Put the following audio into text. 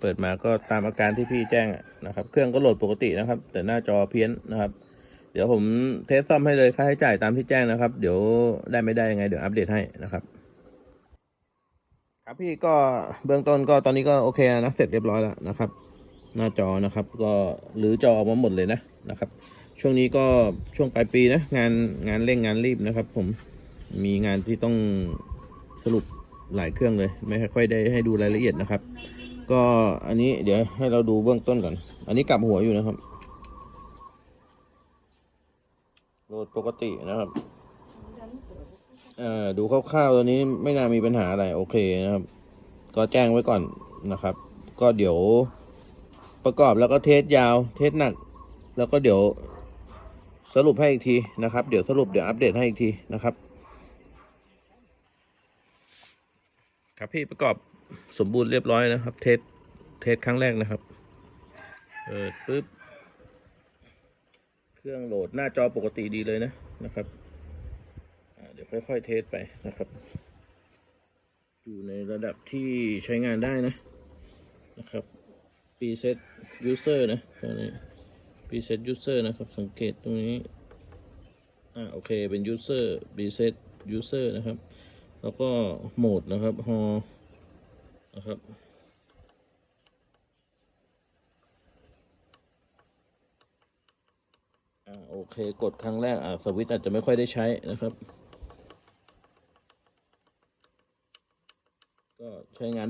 เปิดมาก็ตามอาการที่พี่แจ้งนะครับ เครื่องก็โหลดปกตินะครับ แต่หน้าจอเพี้ยนนะครับ เดี๋ยวผมเทสซ่อมให้เลยค่าใช้จ่ายตามที่แจ้งนะครับ เดี๋ยวได้ไม่ได้ยังไงเดี๋ยวอัปเดตให้นะครับ ครับพี่ก็เบื้องต้นก็ตอนนี้ก็โอเคนะเสร็จเรียบร้อยแล้วนะครับ หน้าจอนะครับ ก็หรือจอออกมาหมดเลยนะนะครับ ช่วงนี้ก็ช่วงปลายปีนะงานงานเร่งงานรีบนะครับ ผมมีงานที่ต้องสรุปหลายเครื่องเลย ไม่ค่อยได้ให้ดูรายละเอียดนะครับ ก็อันนี้เดี๋ยวให้เราดูเบื้องต้นก่อน อันนี้กลับหัวอยู่นะครับโหลดปกตินะครับเอ่อดูคร่าวๆตัวนี้ไม่น่ามีปัญหาอะไรโอเคนะครับ ก็แจ้งไว้ก่อนนะครับ ก็เดี๋ยวประกอบแล้วก็เทสยาว เทสหนัก แล้วก็เดี๋ยวสรุปให้อีกทีนะครับ เดี๋ยวสรุปเดี๋ยวอัปเดตให้อีกทีนะครับ ครับพี่ประกอบ สมบูรณ์เรียบร้อยนะครับ เทสเทสครั้งแรกนะครับเปิดปุ๊บ เครื่องโหลดหน้าจอปกติดีเลยนะนะครับเดี๋ยวค่อย ๆ เทสไปนะครับ อยู่ในระดับที่ใช้งานได้นะนะครับ preset user นะตรงนี้ preset user นะครับ สังเกตตรงนี้ อ่าโอเค เป็น user preset user นะครับ แล้วก็โหมดนะครับ hall นะครับ อ่าโอเคกดครั้งแรก อ่าสวิตอาจจะไม่ค่อยได้ใช้นะครับ ก็ใช้งาน